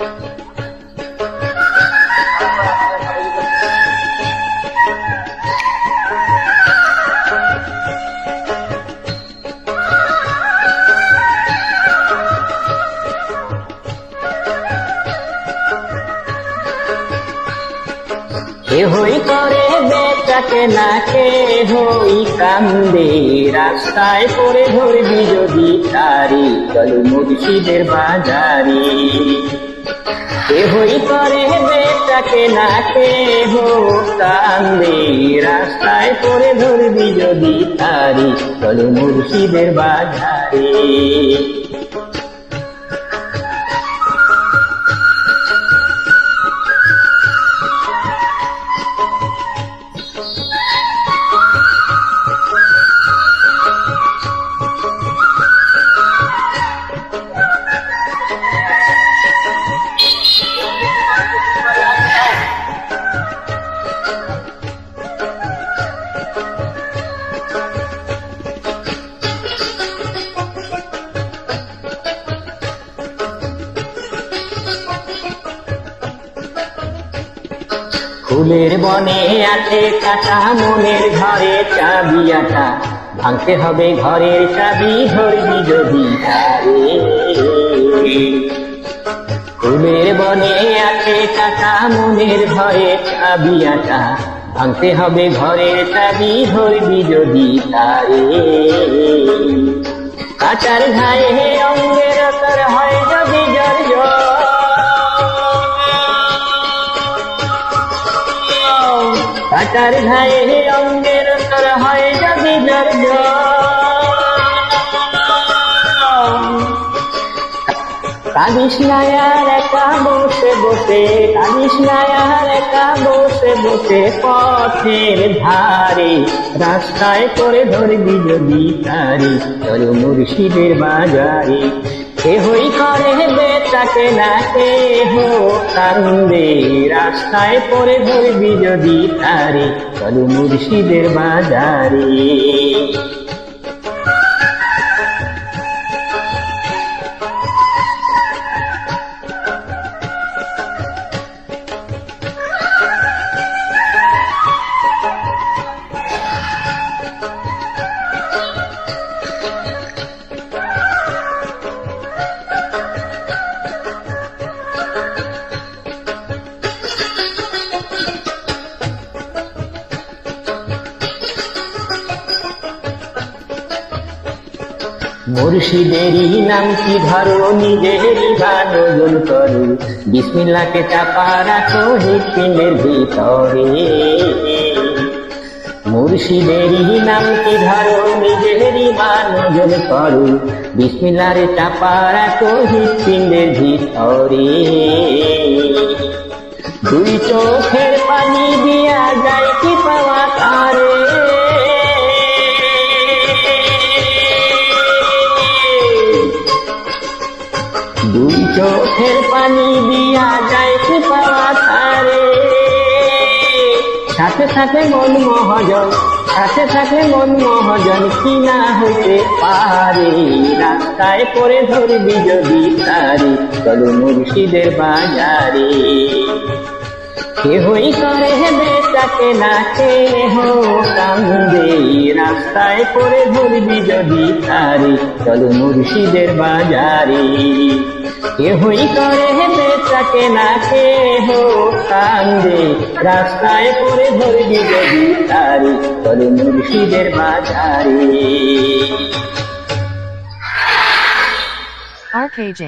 কেহই করে বেটাকে না কে হই কান্দে। রাস্তায় পড়ে ধরবি যদি তারি, চল মুর্শিদের বাজারে। কেহই করে বেটাকে না কে হো কান্দে। রাস্তায় পড়ে ধরবি যদি তারি, চল মুর্শিদের বাজারে। ফুলের বনে আছে কাটা, মনের ঘরে চাবি আটা ভাঙতে হবে ঘরের চাবি, ধরবি যদি ফুলের বনে আছে কাটা, মনের ঘরে চাবি আটা ভাঙতে হবে ঘরের চাবি, ধরবি যদি তারে। কাটার ঘায়ে অঙ্গের কাটার ঘায়ে অঙ্গের অতর হয় যদি জর কাদিস নায়ার একা বসে বসে, কাদিস নায়ার একা বসে বসে পথের ধারে, রাস্তায় করে ধরবি যদি তারি চল মুর্শিদের বাজারে। কেহই করে বেচাকে না কে হো কান্দে রাস্তায় পরে ধরবি যদি তারে। কলু মুর্শিদের বাজারে। মুর্শিদেরই নাম কি ধরো? নিজেরই গানজন করু। বিসমিল্লাকে চাপা রাখো, হৃৎপিণ্ডের ভিতরে। মুর্শিদেরই নাম কি ধরো? নিজেরই গানজন করু। বিসমিল্লারে চাপা রাখো, হৃৎপিণ্ডের ভিতরে। দুই চোখের পানি দিয়া যায় কি পাওয়া দুই চোখের পানি দিয়া যায় পাওয়া সাথে সাথে মন মহাজন সাথে সাথে মন মহাজন কি না হইতে পারে। রাস্তায় পরে ধরবি যদি তারি, চলো মুর্শিদের বাজারে। কেহই করে বেটাকে না কে হো কান্দে। রাস্তায় পরে ধরবি যদি তারি, চলো মুর্শিদের বাজারে। কেহই করে বেটাকে না কে হো কান্দে। রাস্তায় পরে ধরবি যদি তারি চলো মুর্শিদের বাজারে। RKJ